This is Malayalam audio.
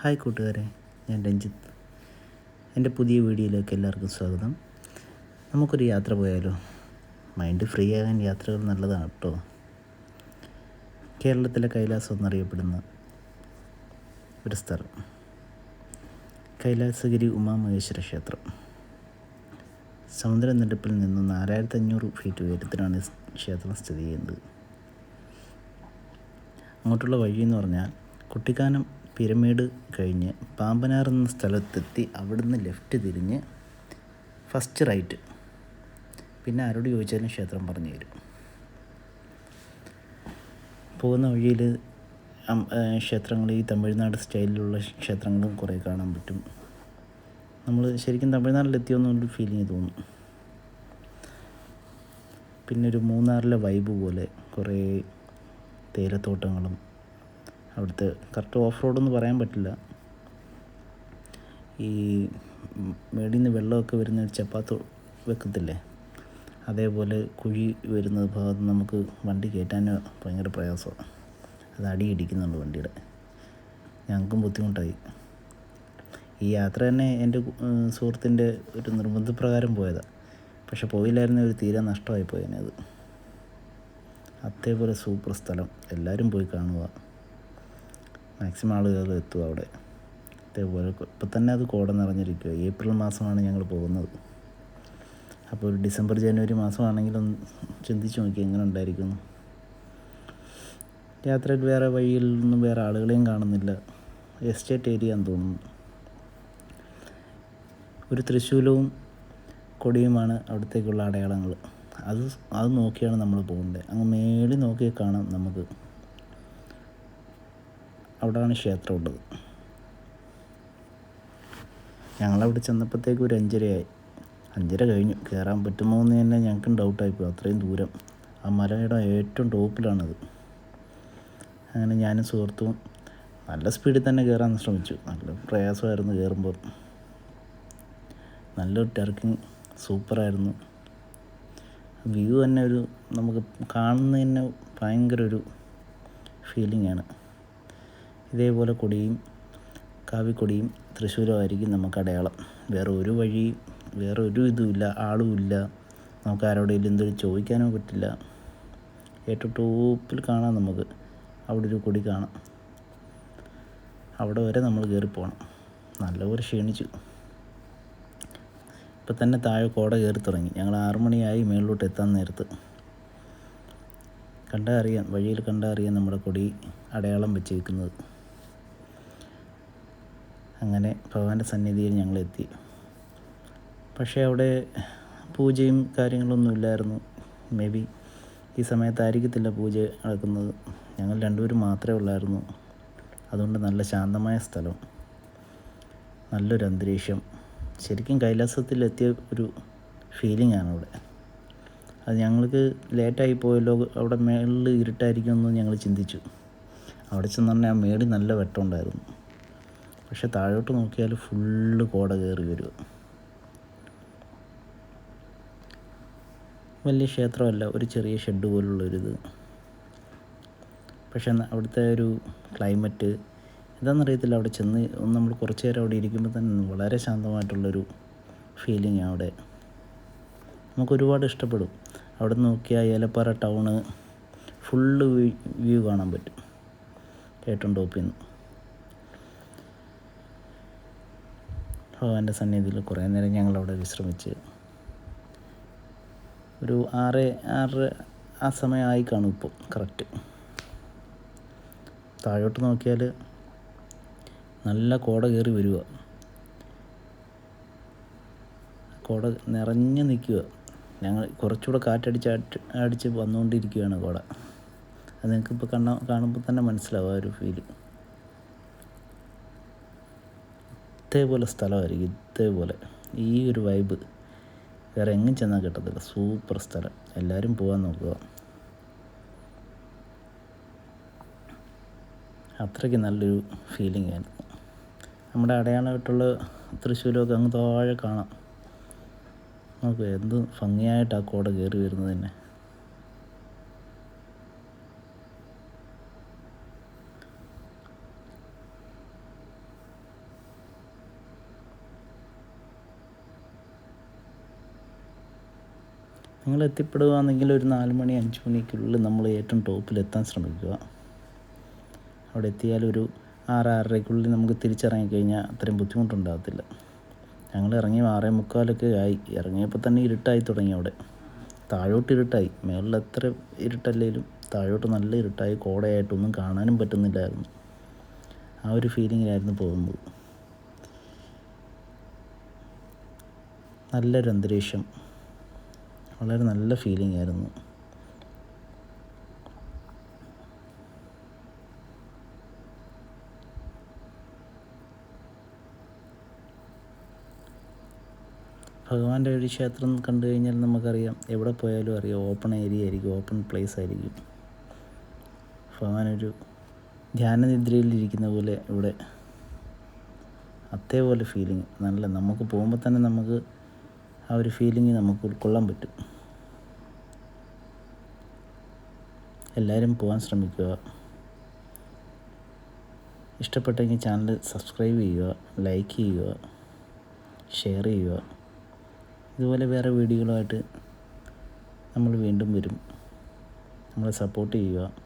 ഹായ് കൂട്ടുകാരെ ഞാൻ രഞ്ജിത്ത്. എന്റെ പുതിയ വീഡിയോയിലേക്ക് എല്ലാവർക്കും സ്വാഗതം. നമുക്കൊരു യാത്ര പോയാലോ? മൈൻഡ് ഫ്രീ ആകാൻ യാത്രകൾ നല്ലതാണ് കേട്ടോ. കേരളത്തിലെ കൈലാസം എന്നറിയപ്പെടുന്ന ഒരു സ്ഥലം. കൈലാസഗിരി ഉമാമഹേശ്വര ക്ഷേത്രം. സമുദ്രനിരപ്പിൽ നിന്ന് നാലായിരത്തി അഞ്ഞൂറ് ഫീറ്റ് ഉയരത്തിലാണ് ക്ഷേത്രം സ്ഥിതി ചെയ്യുന്നത്. അങ്ങോട്ടുള്ള വഴി എന്ന് പറഞ്ഞാൽ കുട്ടിക്കാനം പിരമിഡ് കഴിഞ്ഞ് പാമ്പനാർ എന്ന സ്ഥലത്തെത്തി അവിടുന്ന് ലെഫ്റ്റ് തിരിഞ്ഞ് ഫസ്റ്റ് റൈറ്റ് പിന്നെ ആരോട് ചോദിച്ചാലും ക്ഷേത്രം പറഞ്ഞു തരും. പോകുന്ന വഴിയിൽ ക്ഷേത്രങ്ങൾ ഈ തമിഴ്നാട് സ്റ്റൈലിലുള്ള ക്ഷേത്രങ്ങളും കുറേ കാണാൻ പറ്റും. നമ്മൾ ശരിക്കും തമിഴ്നാട്ടിലെത്തിയോന്നൊരു ഫീലിംഗ് തോന്നും. പിന്നെ ഒരു മൂന്നാറിലെ വൈബ് പോലെ കുറേ തേയിലത്തോട്ടങ്ങളും അവിടുത്തെ കറക്റ്റ് ഓഫ് റോഡ് എന്ന് പറയാൻ പറ്റില്ല. ഈ മേടിയിൽ നിന്ന് വെള്ളമൊക്കെ വരുന്ന ചപ്പാത്ത് വെക്കത്തില്ലേ? അതേപോലെ കുഴി വരുന്ന ഭാഗത്ത് നമുക്ക് വണ്ടി കയറ്റാൻ ഭയങ്കര പ്രയാസമാണ്. അത് അടി അടിയിടിക്കുന്നുണ്ട് വണ്ടിയുടെ. ഞങ്ങൾക്കും ബുദ്ധിമുട്ടായി. ഈ യാത്ര തന്നെ എന്റെ സുഹൃത്തിന്റെ ഒരു നിർബന്ധപ്രകാരം പോയതാണ് പക്ഷെ പോയില്ലായിരുന്ന ഒരു തീരെ നഷ്ടമായി പോയതിനത് അത്. അതേപോലെ സൂപ്പർ സ്ഥലം. എല്ലാവരും പോയി കാണുക. മാക്സിമം ആളുകൾ എത്തും അവിടെ. അതേപോലെ ഇപ്പം തന്നെ അത് കോട നിറഞ്ഞിരിക്കുക ഏപ്രിൽ മാസമാണ് ഞങ്ങൾ പോകുന്നത്. അപ്പോൾ ഒരു ഡിസംബർ ജനുവരി മാസമാണെങ്കിലും ചിന്തിച്ച് നോക്കി എങ്ങനെ ഉണ്ടായിരിക്കുന്നു. യാത്രയിൽ വേറെ വഴിയിൽ നിന്നും വേറെ ആളുകളെയും കാണുന്നില്ല. എസ്റ്റേറ്റ് ഏരിയ എന്ന് തോന്നുന്നു. ഒരു തൃശ്ശൂലവും കൊടിയുമാണ് അവിടത്തേക്കുള്ള അടയാളങ്ങൾ. അത് അത് നോക്കിയാണ് നമ്മൾ പോകേണ്ടത് അങ്ങ് മേളിൽ നോക്കി കാണാം നമുക്ക്. അവിടെയാണ് ക്ഷേത്രം ഉള്ളത് ഞങ്ങളവിടെ ചെന്നപ്പോഴത്തേക്ക് ഒരു അഞ്ചരയായി. അഞ്ചര കഴിഞ്ഞു. കയറാൻ പറ്റുമോ എന്ന് തന്നെ ഞങ്ങൾക്കും ഡൗട്ടായിപ്പോയി അത്രയും ദൂരം. ആ മലയുടെ ഏറ്റവും ടോപ്പിലാണത്. അങ്ങനെ ഞാനും സുഹൃത്തും നല്ല സ്പീഡിൽ തന്നെ കയറാൻ ശ്രമിച്ചു. നല്ല പ്രയാസമായിരുന്നു കയറുമ്പോൾ. നല്ലൊരു ടർക്കിങ് സൂപ്പറായിരുന്നു. വ്യൂ തന്നെ ഒരു നമുക്ക് കാണുന്നതിന് ഭയങ്കര ഒരു ഫീലിംഗ് ആണ്. ഇതേപോലെ കൊടിയും കാവിക്കൊടിയും തൃശ്ശൂരുമായിരിക്കും നമുക്ക് അടയാളം. വേറെ ഒരു വഴി വേറെ ഒരു ഇതുമില്ല ആളുമില്ല നമുക്ക് ആരോടെങ്കിലും എന്തെങ്കിലും ചോദിക്കാനോ പറ്റില്ല. ഏറ്റവും ടോപ്പിൽ കാണാം നമുക്ക്. അവിടെ ഒരു കൊടി കാണാം. അവിടെ വരെ നമ്മൾ കയറി പോകണം നല്ലപോലെ ക്ഷീണിച്ചു. ഇപ്പം തന്നെ താഴെ കോട കയറി തുടങ്ങി. ഞങ്ങൾ ആറു മണിയായി മേളിലോട്ട് എത്താൻ നേരത്ത്. കണ്ടാൽ അറിയാം വഴിയിൽ കണ്ടാൽ അറിയാം നമ്മുടെ കൊടി അടയാളം വെച്ചേക്കുന്നത്. അങ്ങനെ ഭഗവാന്റെ സന്നിധിയിൽ ഞങ്ങൾ എത്തി പക്ഷേ അവിടെ പൂജയും കാര്യങ്ങളൊന്നും ഇല്ലായിരുന്നു. മേ ബി ഈ സമയത്തായിരിക്കത്തില്ല പൂജ നടക്കുന്നത്. ഞങ്ങൾ രണ്ടുപേരും മാത്രമേ ഉള്ളായിരുന്നു. അതുകൊണ്ട് നല്ല ശാന്തമായ സ്ഥലം. നല്ലൊരു അന്തരീക്ഷം. ശരിക്കും കൈലാസത്തിലെത്തിയ ഒരു ഫീലിംഗ് ആണ് അവിടെ. അത് ഞങ്ങൾക്ക് ലേറ്റായി പോയല്ലോ. അവിടെ മേളിൽ ഇരുട്ടായിരിക്കുമെന്ന് ഞങ്ങൾ ചിന്തിച്ചു. അവിടെ ചെന്ന് പറഞ്ഞാൽ ആ മേളിൽ നല്ല വെട്ടമുണ്ടായിരുന്നു പക്ഷെ താഴോട്ട് നോക്കിയാൽ ഫുള്ള് കോട കയറി വരിക വലിയ ക്ഷേത്രമല്ല ഒരു ചെറിയ ഷെഡ് പോലുള്ളൊരിത് പക്ഷെ അവിടുത്തെ ഒരു ക്ലൈമറ്റ് എന്താണെന്നറിയത്തില്ല അവിടെ ചെന്ന് ഒന്ന് നമ്മൾ കുറച്ച് നേരം അവിടെ ഇരിക്കുമ്പോൾ തന്നെ വളരെ ശാന്തമായിട്ടുള്ളൊരു ഫീലിംഗ് അവിടെ. നമുക്ക് ഒരുപാട് ഇഷ്ടപ്പെടും. അവിടെ നോക്കിയാൽ ഏലപ്പാറ ടൗണ് ഫുള്ള് വ്യൂ കാണാൻ പറ്റും. ഏറ്റവും ടോപ്പിൽ നിന്ന് ഭഗവാന്റെ സന്നിധിയിൽ കുറേ നേരം ഞങ്ങൾ അവിടെ വിശ്രമിച്ച് ഒരു ആറ് ആറ് ആ സമയമായി കാണും ഇപ്പോൾ കറക്റ്റ് താഴോട്ട് നോക്കിയാൽ നല്ല കോട കയറി വരിക. കോട നിറഞ്ഞു നിൽക്കുക. ഞങ്ങൾ കുറച്ചുകൂടെ കാറ്റടിച്ച് അടിച്ച് വന്നുകൊണ്ടിരിക്കുകയാണ് കോട. അത് നിങ്ങൾക്കിപ്പോൾ കണ്ണ കാണുമ്പോൾ തന്നെ മനസ്സിലാവും ആ ഒരു ഫീൽ ഇതേപോലെ സ്ഥലമായിരിക്കും ഇതേപോലെ. ഈ ഒരു വൈബ് വേറെ എങ്ങും ചെന്നാൽ കിട്ടത്തില്ല. സൂപ്പർ സ്ഥലം. എല്ലാവരും പോകാൻ നോക്കുക. അത്രയ്ക്ക് നല്ലൊരു ഫീലിംഗ് ആയിരുന്നു. നമ്മുടെ അടയാളമായിട്ടുള്ള തൃശ്ശൂരൊക്കെ അങ്ങ് താഴെ കാണാം. നമുക്ക് എന്ത് ഭംഗിയായിട്ട് ആ കോട കയറി വരുന്നത് തന്നെ. നിങ്ങൾ എത്തിപ്പെടുകയാണെങ്കിൽ ഒരു നാല് മണി അഞ്ച് മണിക്കുള്ളിൽ നമ്മൾ ഏറ്റവും ടോപ്പിൽ എത്താൻ ശ്രമിക്കുക. അവിടെ എത്തിയാൽ ഒരു ആറ് ആറരയ്ക്കുള്ളിൽ നമുക്ക് തിരിച്ചിറങ്ങി കഴിഞ്ഞാൽ അത്രയും ബുദ്ധിമുട്ടുണ്ടാകത്തില്ല. ഞങ്ങൾ ഇറങ്ങി ആറേ മുക്കാലൊക്കെ ആയി. ഇറങ്ങിയപ്പോൾ തന്നെ ഇരുട്ടായി തുടങ്ങി അവിടെ. താഴോട്ട് ഇരുട്ടായി. മേളിൽ എത്ര ഇരുട്ടല്ലേലും താഴോട്ട് നല്ല ഇരുട്ടായി. കോടയായിട്ടൊന്നും കാണാനും പറ്റുന്നില്ലായിരുന്നു. ആ ഒരു ഫീലിങ്ങിലായിരുന്നു പോകുന്നത്. നല്ലൊരു അന്തരീക്ഷം. വളരെ നല്ല ഫീലിംഗ് ആയിരുന്നു. ഭഗവാന്റെ ഒരു ക്ഷേത്രം കണ്ടു കഴിഞ്ഞാൽ നമുക്കറിയാം എവിടെ പോയാലും അറിയാം ഓപ്പൺ ഏരിയ ആയിരിക്കും ഓപ്പൺ പ്ലേസ് ആയിരിക്കും. ഭഗവാനൊരു ധ്യാനനിദ്രയിലിരിക്കുന്ന പോലെ ഇവിടെ അതേപോലെ ഫീലിംഗ് നല്ല നമുക്ക് പോകുമ്പോൾ തന്നെ നമുക്ക് ആ ഒരു ഫീലിംഗ് നമുക്ക് ഉൾക്കൊള്ളാൻ പറ്റും. എല്ലാവരും പോകാൻ ശ്രമിക്കുക. ഇഷ്ടപ്പെട്ടെങ്കിൽ ചാനൽ സബ്സ്ക്രൈബ് ചെയ്യുക ലൈക്ക് ചെയ്യുക ഷെയർ ചെയ്യുക. ഇതുപോലെ വേറെ വീഡിയോകളുമായിട്ട് നമ്മൾ വീണ്ടും വരും. നമ്മളെ സപ്പോർട്ട് ചെയ്യുക.